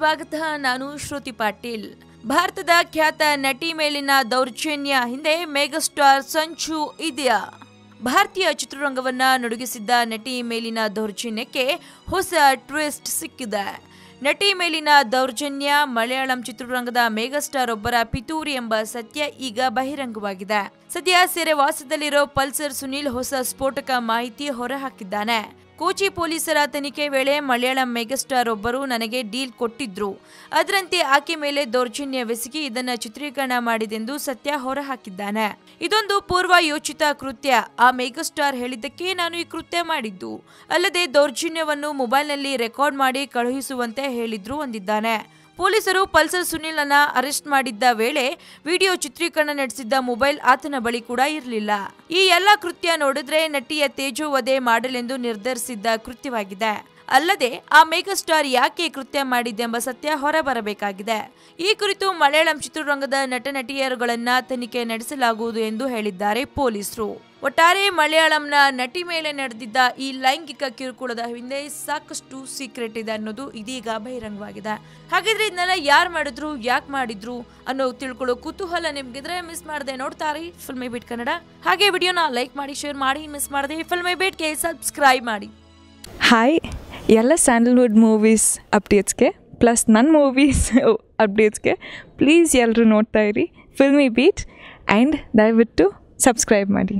ಸ್ವಾಗತ. ನಾನು ಶ್ರುತಿ ಪಾಟೀಲ್. ಭಾರತದ ಖ್ಯಾತ ನಟಿ ಮೇಲಿನ ದೌರ್ಜನ್ಯ ಹಿಂದೆ ಮೆಗಾಸ್ಟಾರ್ ಸಂಚು ಇದೆಯಾ. ಭಾರತೀಯ ಚಿತ್ರರಂಗವನ್ನ ನಡುಗಿಸಿದ್ದ ನಟಿ ಮೇಲಿನ ದೌರ್ಜನ್ಯಕ್ಕೆ ಹೊಸ ಟ್ವಿಸ್ಟ್ ಸಿಕ್ಕಿದೆ. ನಟಿ ಮೇಲಿನ ದೌರ್ಜನ್ಯ ಮಲಯಾಳಂ ಚಿತ್ರರಂಗದ ಮೆಗಾಸ್ಟಾರ್ ಒಬ್ಬರ ಪಿತೂರಿ ಎಂಬ ಸತ್ಯ ಈಗ ಬಹಿರಂಗವಾಗಿದೆ. ಸದ್ಯ ಸೆರೆವಾಸದಲ್ಲಿರೋ ಪಲ್ಸರ್ ಸುನೀಲ್ ಹೊಸ ಸ್ಫೋಟಕ ಮಾಹಿತಿ ಹೊರಹಾಕಿದ್ದಾನೆ. ಕೋಚಿ ಪೊಲೀಸರ ತನಿಖೆ ವೇಳೆ ಮಲಯಾಳಂ ಮೆಗಾಸ್ಟಾರ್ ಒಬ್ಬರು ನನಗೆ ಡೀಲ್ ಕೊಟ್ಟಿದ್ರು. ಅದರಂತೆ ಆಕೆ ಮೇಲೆ ದೌರ್ಜನ್ಯವೆಸಗಿ ಇದನ್ನ ಚಿತ್ರೀಕರಣ ಮಾಡಿದೆಂದು ಸತ್ಯ ಹೊರಹಾಕಿದ್ದಾನೆ. ಇದೊಂದು ಪೂರ್ವ ಯೋಚಿತ ಕೃತ್ಯ. ಆ ಮೆಗಾಸ್ಟಾರ್ ಹೇಳಿದ್ದಕ್ಕೆ ನಾನು ಈ ಕೃತ್ಯ ಮಾಡಿದ್ದು. ಅಲ್ಲದೆ ದೌರ್ಜನ್ಯವನ್ನು ಮೊಬೈಲ್ನಲ್ಲಿ ರೆಕಾರ್ಡ್ ಮಾಡಿ ಕಳುಹಿಸುವಂತೆ ಹೇಳಿದ್ರು ಅಂದಿದ್ದಾನೆ. ಪೊಲೀಸರು ಪಲ್ಸರ್ ಸುನಿಲ್ ಅನ್ನ ಅರೆಸ್ಟ್ ಮಾಡಿದ್ದ ವೇಳೆ ವಿಡಿಯೋ ಚಿತ್ರೀಕರಣ ನಡೆಸಿದ್ದ ಮೊಬೈಲ್ ಆತನ ಬಳಿ ಕೂಡ ಇರಲಿಲ್ಲ. ಈ ಎಲ್ಲ ಕೃತ್ಯ ನೋಡಿದ್ರೆ ನಟಿಯ ತೇಜೋವಧೆ ಮಾಡಲೆಂದು ನಿರ್ಧರಿಸಿದ್ದ ಕೃತ್ಯವಾಗಿದೆ. ಅಲ್ಲದೆ ಆ ಮೆಗಾಸ್ಟಾರ್ ಯಾಕೆ ಕೃತ್ಯ ಮಾಡಿದ್ದೆಂಬ ಸತ್ಯ ಹೊರಬರಬೇಕಾಗಿದೆ. ಈ ಕುರಿತು ಮಲಯಾಳಂ ಚಿತ್ರರಂಗದ ನಟ ನಟಿಯರುಗಳನ್ನ ತನಿಖೆ ನಡೆಸಲಾಗುವುದು ಎಂದು ಹೇಳಿದ್ದಾರೆ ಪೊಲೀಸರು. ಒಟ್ಟಾರೆ ಮಲಯಾಳಂನ ನಟಿ ಮೇಲೆ ನಡೆದಿದ್ದ ಈ ಲೈಂಗಿಕ ಕಿರುಕುಳದ ಹಿಂದೆ ಸಾಕಷ್ಟು ಸೀಕ್ರೆಟ್ ಇದೆ ಅನ್ನೋದು ಇದೀಗ ಬಹಿರಂಗವಾಗಿದೆ. ಹಾಗಿದ್ರೆ ಇದನ್ನೆಲ್ಲ ಯಾರು ಮಾಡಿದ್ರು, ಯಾಕೆ ಮಾಡಿದ್ರು ಅನ್ನೋ ತಿಳ್ಕೊಳ್ಳೋ ಕುತೂಹಲ ನಿಮ್ಗಿದ್ರೆ ಮಿಸ್ ಮಾಡದೆ ನೋಡ್ತಾರೆ ಫಿಲ್ಮಿ ಬಿಟ್ ಕನ್ನಡ. ಹಾಗೆ ವಿಡಿಯೋನ ಲೈಕ್ ಮಾಡಿ, ಶೇರ್ ಮಾಡಿ, ಮಿಸ್ ಮಾಡದೆ ಫಿಲ್ಮಿ ಬಿಟ್ಗೆ ಸಬ್ಸ್ಕ್ರೈಬ್ ಮಾಡಿ. ಹಾಯ್ ಎಲ್ಲ ಸ್ಯಾಂಡಲ್ವುಡ್ ಮೂವೀಸ್ ಅಪ್ಡೇಟ್ಸ್ಗೆ ಪ್ಲಸ್ ನನ್ನ ಮೂವೀಸ್ ಅಪ್ಡೇಟ್ಸ್ಗೆ ಪ್ಲೀಸ್ ಎಲ್ಲರೂ ನೋಡ್ತಾ ಇರಿ. ಫಿಲ್ಮಿ ಬೀಟ್ ಆ್ಯಂಡ್ ದಯವಿಟ್ಟು ಸಬ್ಸ್ಕ್ರೈಬ್ ಮಾಡಿ.